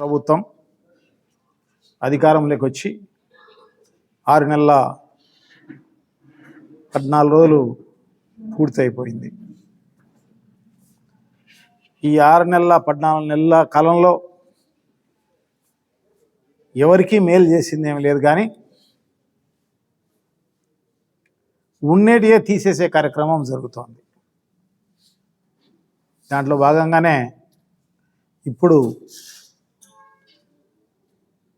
ప్రభుత్వం అధికారంలోకి వచ్చి ఆరు నెలల పద్నాలుగు రోజులు పూర్తయిపోయింది. ఈ ఆరు నెలల పద్నాలుగు నెలల కాలంలో ఎవరికీ మేలు చేసింది ఏమి లేదు కానీ ఉన్నేటియే తీసేసే కార్యక్రమం జరుగుతోంది. దాంట్లో భాగంగానే ఇప్పుడు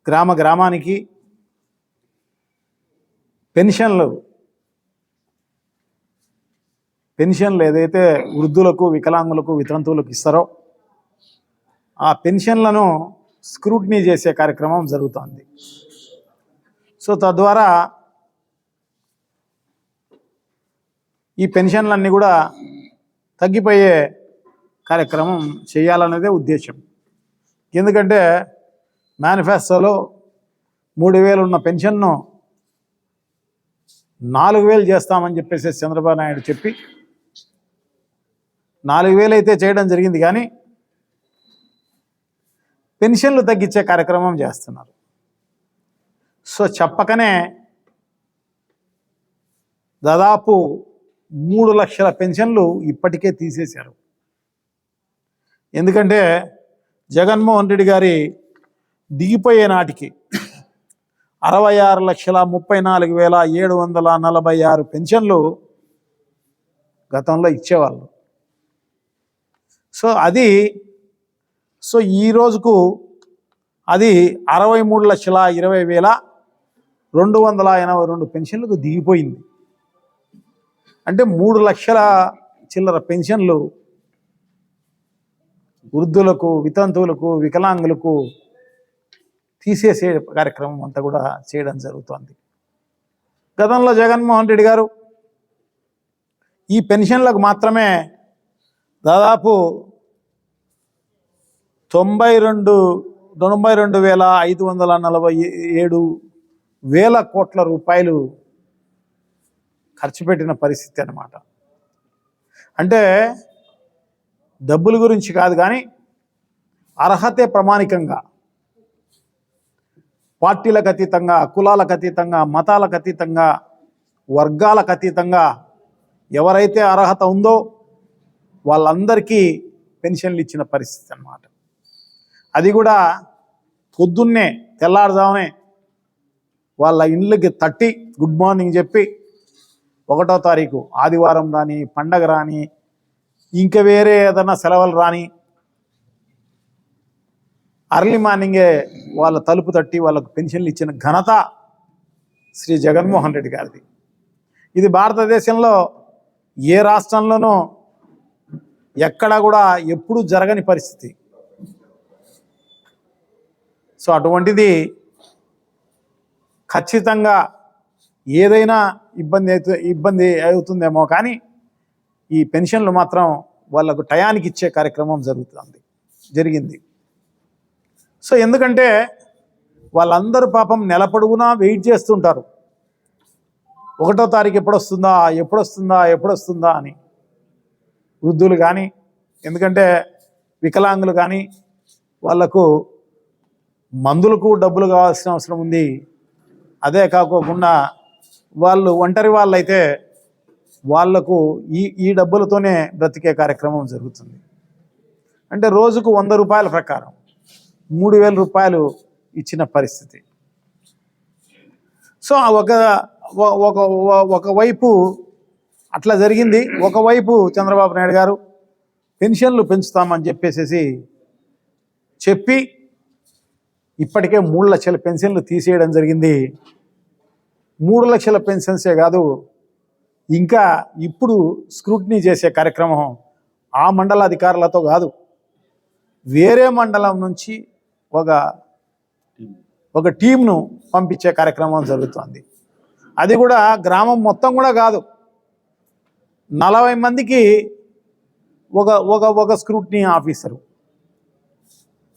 గ్రామ గ్రామానికి పెన్షన్లు పెన్షన్లు ఏదైతే వృద్ధులకు వికలాంగులకు వితంతువులకు ఇస్తారో ఆ పెన్షన్లను స్క్రూటినీ చేసే కార్యక్రమం జరుగుతోంది. సో తద్వారా ఈ పెన్షన్లన్నీ కూడా తగ్గిపోయే కార్యక్రమం చేయాలనేదే ఉద్దేశం ఎందుకంటే మేనిఫెస్టోలో మూడు వేలు ఉన్న పెన్షన్ను నాలుగు వేలు చేస్తామని చెప్పేసి చంద్రబాబు నాయుడు చెప్పి నాలుగు వేలు అయితే చేయడం జరిగింది కానీ పెన్షన్లు తగ్గించే కార్యక్రమం చేస్తున్నారు. సో చెప్పకనే దాదాపు మూడు లక్షల పెన్షన్లు ఇప్పటికే తీసేశారు. ఎందుకంటే జగన్మోహన్ రెడ్డి గారి దిగిపోయే నాటికి అరవై ఆరు లక్షల ముప్పై నాలుగు వేల ఏడు వందల నలభై ఆరు పెన్షన్లు గతంలో ఇచ్చేవాళ్ళు. సో అది సో ఈ రోజుకు అది అరవై మూడు లక్షల ఇరవై వేల రెండు వందల ఎనభై రెండు పెన్షన్లకు దిగిపోయింది. అంటే మూడు లక్షల చిల్లర పెన్షన్లు వృద్ధులకు వితంతువులకు వికలాంగులకు తీసేసే కార్యక్రమం అంతా కూడా చేయడం జరుగుతోంది. గతంలో జగన్మోహన్ రెడ్డి గారు ఈ పెన్షన్లకు మాత్రమే దాదాపు తొంభై రెండు తొంభై రెండు వేల ఐదు వందల నలభై ఏడు వేల కోట్ల రూపాయలు ఖర్చు పెట్టిన పరిస్థితి అన్నమాట. అంటే డబ్బుల గురించి కాదు కానీ అర్హతే ప్రమాణికంగా పార్టీలకు అతీతంగా కులాలకు అతీతంగా మతాలకు అతీతంగా వర్గాలకు అతీతంగా ఎవరైతే అర్హత ఉందో వాళ్ళందరికీ పెన్షన్లు ఇచ్చిన పరిస్థితి అన్నమాట. అది కూడా పొద్దున్నే తెల్లారుజామునే వాళ్ళ ఇండ్లకి తట్టి గుడ్ మార్నింగ్ చెప్పి ఒకటో తారీఖు ఆదివారం రాని పండగ రాని ఇంకా వేరే ఏదైనా సెలవులు రాని అర్లీ మార్నింగే వాళ్ళ తలుపు తట్టి వాళ్ళకు పెన్షన్లు ఇచ్చిన ఘనత శ్రీ జగన్మోహన్ రెడ్డి గారిది. ఇది భారతదేశంలో ఏ రాష్ట్రంలోనూ ఎక్కడా కూడా ఎప్పుడూ జరగని పరిస్థితి. సో అటువంటిది ఖచ్చితంగా ఏదైనా ఇబ్బంది అయితే ఇబ్బంది అవుతుందేమో కానీ ఈ పెన్షన్లు మాత్రం వాళ్ళకు టయానికి ఇచ్చే కార్యక్రమం జరుగుతుంది జరిగింది. సో ఎందుకంటే వాళ్ళందరూ పాపం నెల పొడుగునా వెయిట్ చేస్తుంటారు. ఒకటో తారీఖు ఎప్పుడొస్తుందా ఎప్పుడొస్తుందా ఎప్పుడొస్తుందా అని. వృద్ధులు కానీ ఎందుకంటే వికలాంగులు కానీ వాళ్ళకు మందులకు డబ్బులు కావాల్సిన అవసరం ఉంది. అదే కాకోకుండా వాళ్ళు ఒంటరి వాళ్ళైతే వాళ్ళకు ఈ ఈ డబ్బులతోనే బ్రతికే కార్యక్రమం జరుగుతుంది. అంటే రోజుకు వంద రూపాయల ప్రకారం మూడు వేల రూపాయలు ఇచ్చిన పరిస్థితి. సో ఆ ఒక ఒక- ఒక ఒకవైపు అట్లా జరిగింది. ఒకవైపు చంద్రబాబు నాయుడు గారు పెన్షన్లు పెంచుతామని చెప్పేసేసి చెప్పి ఇప్పటికే మూడు లక్షల పెన్షన్లు తీసేయడం జరిగింది. మూడు లక్షల పెన్షన్సే కాదు ఇంకా ఇప్పుడు స్క్రూటినీ చేసే కార్యక్రమం ఆ మండల అధికారులతో కాదు వేరే మండలం నుంచి ఒక ఒక టీంను పంపించే కార్యక్రమం జరుగుతుంది. అది కూడా గ్రామం మొత్తం కూడా కాదు. నలభై మందికి ఒక ఒక ఒక స్క్రూటినీ ఆఫీసరు.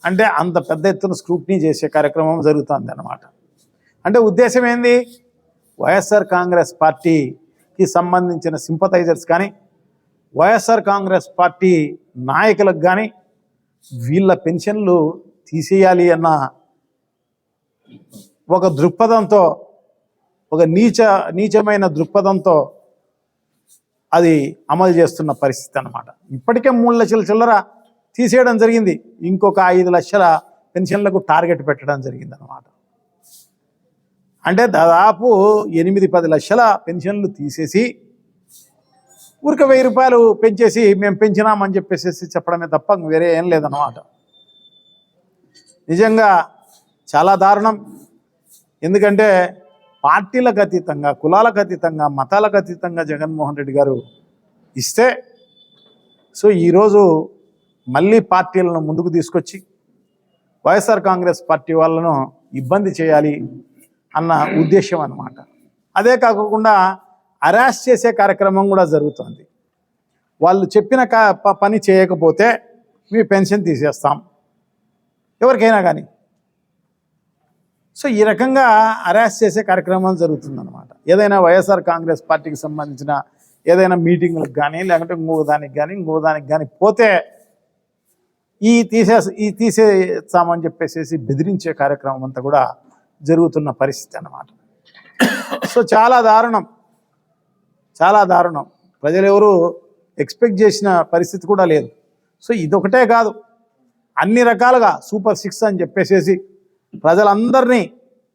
అంటే అంత పెద్ద ఎత్తున స్క్రూటినీ చేసే కార్యక్రమం జరుగుతుంది అన్నమాట అంటే ఉద్దేశం ఏంది? వైఎస్ఆర్ కాంగ్రెస్ పార్టీ సంబంధించిన సింపథైజర్స్ కానీ వైఎస్ఆర్ కాంగ్రెస్ పార్టీ నాయకులకు కానీ వీళ్ళ పెన్షన్లు తీసేయాలి అన్న ఒక దృక్పథంతో ఒక నీచ నీచమైన దృక్పథంతో అది అమలు చేస్తున్న పరిస్థితి అనమాట ఇప్పటికే మూడు లక్షల చిల్లర తీసేయడం జరిగింది. ఇంకొక ఐదు లక్షల పెన్షన్లకు టార్గెట్ పెట్టడం జరిగింది అన్నమాట అంటే దాదాపు ఎనిమిది పది లక్షల పెన్షన్లు తీసేసి ఊరిక వెయ్యి రూపాయలు పెంచేసి మేము పెంచినామని చెప్పేసి చెప్పడమే తప్ప వేరే ఏం లేదన్నమాట. నిజంగా చాలా దారుణం. ఎందుకంటే పార్టీలకు అతీతంగా కులాలకు అతీతంగా మతాలకు అతీతంగా జగన్మోహన్ రెడ్డి గారు ఇస్తే సో ఈరోజు మళ్ళీ పార్టీలను ముందుకు తీసుకొచ్చి వైఎస్ఆర్ కాంగ్రెస్ పార్టీ వాళ్ళను ఇబ్బంది చేయాలి అన్న ఉద్దేశం అనమాట అదే కాకుండా అరెస్ట్ చేసే కార్యక్రమం కూడా జరుగుతుంది. వాళ్ళు చెప్పిన కా- ప- పని చేయకపోతే మీ పెన్షన్ తీసేస్తాం. ఎవరికైనా కానీ. సో ఈ రకంగా అరెస్ట్ చేసే కార్యక్రమం జరుగుతుందన్నమాట. ఏదైనా వైఎస్ఆర్ కాంగ్రెస్ పార్టీకి సంబంధించిన ఏదైనా మీటింగ్లకు కానీ లేకుంటే ఇంకో దానికి కానీ ఇంకో దానికి కానీ పోతే ఈ తీసే ఈ తీసేస్తామని చెప్పేసి బెదిరించే కార్యక్రమం అంతా కూడా జరుగుతున్న పరిస్థితి అన్నమాట. సో చాలా దారుణం. చాలా దారుణం. ప్రజలు ఎవరు ఎక్స్పెక్ట్ చేసిన పరిస్థితి కూడా లేదు. సో ఇదొకటే కాదు. అన్ని రకాలుగా సూపర్ సిక్స్ అని చెప్పేసేసి ప్రజలందరినీ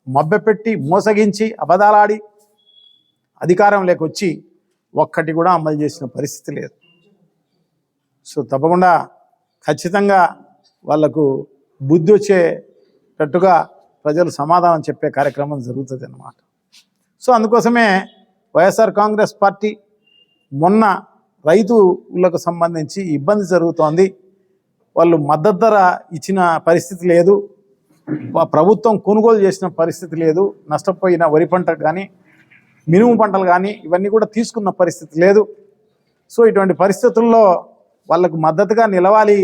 మభ్యపెట్టి మోసగించి అబద్ధాలాడి అధికారం లేకొచ్చి ఒక్కటి కూడా అమలు చేసిన పరిస్థితి లేదు. సో తప్పకుండా ఖచ్చితంగా వాళ్ళకు బుద్ధి వచ్చేటట్టుగా ప్రజలు సమాధానం చెప్పే కార్యక్రమం జరుగుతుంది అన్నమాట సో అందుకోసమే వైఎస్ఆర్ కాంగ్రెస్ పార్టీ మొన్న రైతులకు సంబంధించి ఇబ్బంది జరుగుతోంది. వాళ్ళు మద్దతు ధర ఇచ్చిన పరిస్థితి లేదు. ప్రభుత్వం కొనుగోలు చేసిన పరిస్థితి లేదు. నష్టపోయిన వరి పంట కానీ మినుము పంటలు కానీ ఇవన్నీ కూడా తీసుకున్న పరిస్థితి లేదు. సో ఇటువంటి పరిస్థితుల్లో వాళ్ళకు మద్దతుగా నిలవాలి.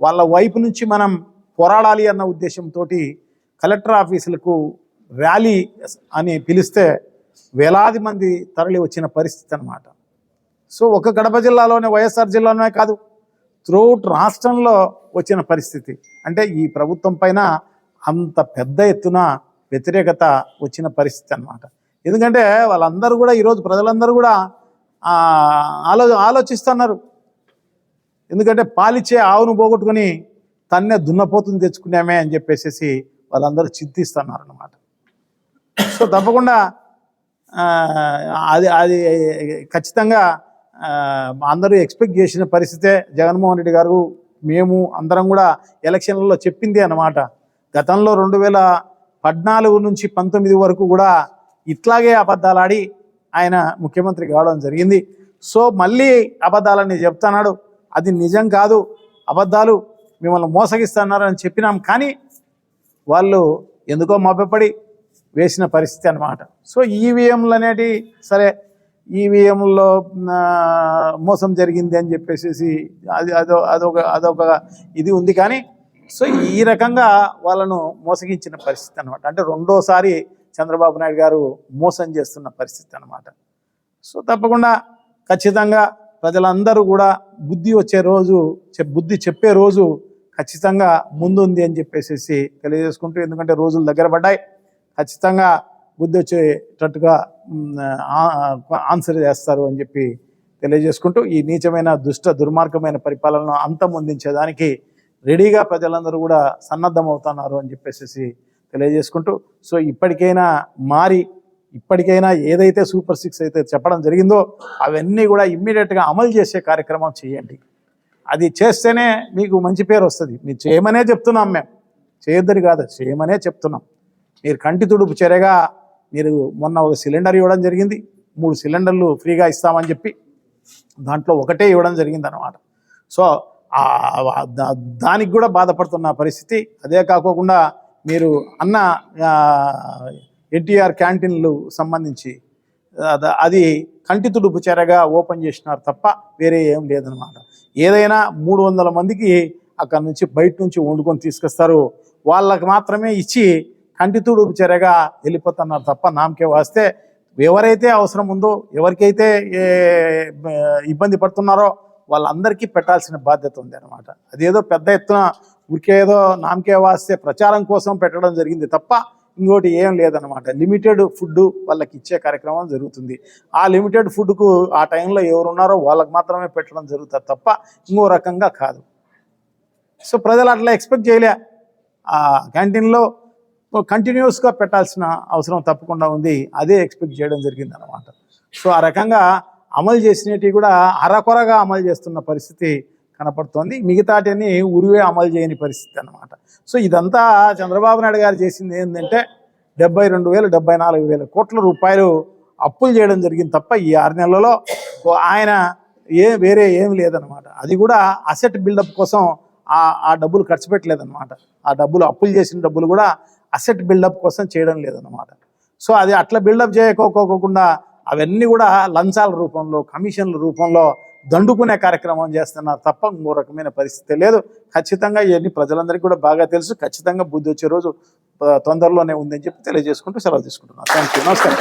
వాళ్ళ వైపు నుంచి మనం పోరాడాలి అన్న ఉద్దేశంతో కలెక్టర్ ఆఫీసులకు ర్యాలీ అని పిలిస్తే వేలాది మంది తరలి వచ్చిన పరిస్థితి అన్నమాట. సో ఒక గడప జిల్లాలోనే వైఎస్ఆర్ జిల్లాలోనే కాదు త్రూఅవుట్ రాష్ట్రంలో వచ్చిన పరిస్థితి. అంటే ఈ ప్రభుత్వం పైన అంత పెద్ద ఎత్తున వ్యతిరేకత వచ్చిన పరిస్థితి అన్నమాట. ఎందుకంటే వాళ్ళందరూ కూడా ఈరోజు ప్రజలందరూ కూడా ఆలో ఆలోచిస్తున్నారు. ఎందుకంటే పాలిచ్చే ఆవును పోగొట్టుకుని తన్నే దున్నపోతుంది తెచ్చుకున్నామే అని చెప్పేసి వాళ్ళందరూ చింతిస్తున్నారు అనమాట సో తప్పకుండా అది అది ఖచ్చితంగా అందరూ ఎక్స్పెక్ట్ చేసిన పరిస్థితే జగన్మోహన్ రెడ్డి గారు మేము అందరం కూడా ఎలక్షన్లలో చెప్పింది అనమాట గతంలో రెండు వేల పద్నాలుగు నుంచి పంతొమ్మిది వరకు కూడా ఇట్లాగే అబద్ధాలు ఆడి ఆయన ముఖ్యమంత్రి కావడం జరిగింది. సో మళ్ళీ అబద్ధాలని చెప్తున్నాడు. అది నిజం కాదు. అబద్ధాలు మిమ్మల్ని మోసగిస్తున్నారు అని చెప్పినాం. కానీ వాళ్ళు ఎందుకో మభ్యపడి వేసిన పరిస్థితి అనమాట సో ఈవీఎంలు అనేటి సరే ఈవీఎంలో మోసం జరిగింది అని చెప్పేసి అది అదో అదొక అదొక ఇది ఉంది కానీ సో ఈ రకంగా వాళ్ళను మోసగించిన పరిస్థితి అనమాట అంటే రెండోసారి చంద్రబాబు నాయుడు గారు మోసం చేస్తున్న పరిస్థితి అనమాట సో తప్పకుండా ఖచ్చితంగా ప్రజలందరూ కూడా బుద్ధి వచ్చే రోజు బుద్ధి చెప్పే రోజు ఖచ్చితంగా ముందుంది అని చెప్పేసి తెలియజేసుకుంటూ ఎందుకంటే రోజులు దగ్గర పడ్డాయి. ఖచ్చితంగా బుద్ధి వచ్చేటట్టుగా ఆన్సర్ చేస్తారు అని చెప్పి తెలియజేసుకుంటూ ఈ నీచమైన దుష్ట దుర్మార్గమైన పరిపాలనను అంతమొందించేదానికి రెడీగా ప్రజలందరూ కూడా సన్నద్ధమవుతున్నారు అని చెప్పేసి తెలియజేసుకుంటూ సో ఇప్పటికైనా మారి ఇప్పటికైనా ఏదైతే సూపర్ సిక్స్ అయితే చెప్పడం జరిగిందో అవన్నీ కూడా ఇమ్మీడియట్గా అమలు చేసే కార్యక్రమం చేయండి. అది చేస్తేనే మీకు మంచి పేరు వస్తుంది. మీరు చేయమనే చెప్తున్నాం మేము. చేయొద్దని కాదు చేయమనే చెప్తున్నాం. మీరు కంటి తుడుపు చెరగా మీరు మొన్న ఒక సిలిండర్ ఇవ్వడం జరిగింది. మూడు సిలిండర్లు ఫ్రీగా ఇస్తామని చెప్పి దాంట్లో ఒకటే ఇవ్వడం జరిగింది అనమాట సో దా- దానికి కూడా బాధపడుతున్న పరిస్థితి. అదే కాకోకుండా మీరు అన్న ఎన్టీఆర్ క్యాంటీన్లు సంబంధించి అది కంటి తుడుపు చెరగా ఓపెన్ చేసినారు తప్ప వేరే ఏం లేదనమాట ఏదైనా మూడు వందల మందికి అక్కడ నుంచి బయట నుంచి వండుకొని తీసుకొస్తారు. వాళ్ళకి మాత్రమే ఇచ్చి కంటి తుడుపు చెరగా వెళ్ళిపోతున్నారు తప్ప నామకే వస్తే ఎవరైతే అవసరం ఉందో ఎవరికైతే ఏ, ఇబ్బంది పడుతున్నారో వాళ్ళందరికీ పెట్టాల్సిన బాధ్యత ఉంది అనమాట అదేదో పెద్ద ఎత్తున ఊరికేదో నామకే వాస్తే ప్రచారం కోసం పెట్టడం జరిగింది తప్ప ఇంకోటి ఏం లేదనమాట లిమిటెడ్ ఫుడ్ వాళ్ళకి ఇచ్చే కార్యక్రమం జరుగుతుంది. ఆ లిమిటెడ్ ఫుడ్కు ఆ టైంలో ఎవరు ఉన్నారో వాళ్ళకి మాత్రమే పెట్టడం జరుగుతుంది తప్ప ఇంకో రకంగా కాదు. సో ప్రజలు అట్లా ఎక్స్పెక్ట్ చేయలే. ఆ క్యాంటీన్లో కంటిన్యూస్గా పెట్టాల్సిన అవసరం తప్పకుండా ఉంది. అదే ఎక్స్పెక్ట్ చేయడం జరిగింది అనమాట సో ఆ రకంగా అమలు చేసినవి కూడా అరకొరగా అమలు చేస్తున్న పరిస్థితి కనపడుతోంది. మిగతాటిని ఉరివే అమలు చేయని పరిస్థితి అనమాట సో ఇదంతా చంద్రబాబు నాయుడు గారు చేసింది ఏంటంటే డెబ్బై రెండు వేలు డెబ్బై నాలుగు వేల కోట్ల రూపాయలు అప్పులు చేయడం జరిగింది తప్ప ఈ ఆరు నెలలలో ఆయన ఏ వేరే ఏమి లేదనమాట అది కూడా అసెట్ బిల్డప్ కోసం ఆ ఆ డబ్బులు ఖర్చు పెట్టలేదన్నమాట. ఆ డబ్బులు అప్పులు చేసిన డబ్బులు కూడా అసెట్ బిల్డప్ కోసం చేయడం లేదన్నమాట. సో అది అట్లా బిల్డప్ చేయకోకోకుండా అవన్నీ కూడా లంచాల రూపంలో కమిషన్ల రూపంలో దండుకునే కార్యక్రమం చేస్తున్నారు తప్ప ఇంకో రకమైన పరిస్థితి లేదు. ఖచ్చితంగా ఇవన్నీ ప్రజలందరికీ కూడా బాగా తెలుసు. ఖచ్చితంగా బుద్ధి వచ్చే రోజు తొందరలోనే ఉందని చెప్పి తెలియజేసుకుంటూ సెలవు తీసుకుంటున్నాను. థ్యాంక్ యూ నమస్కారం.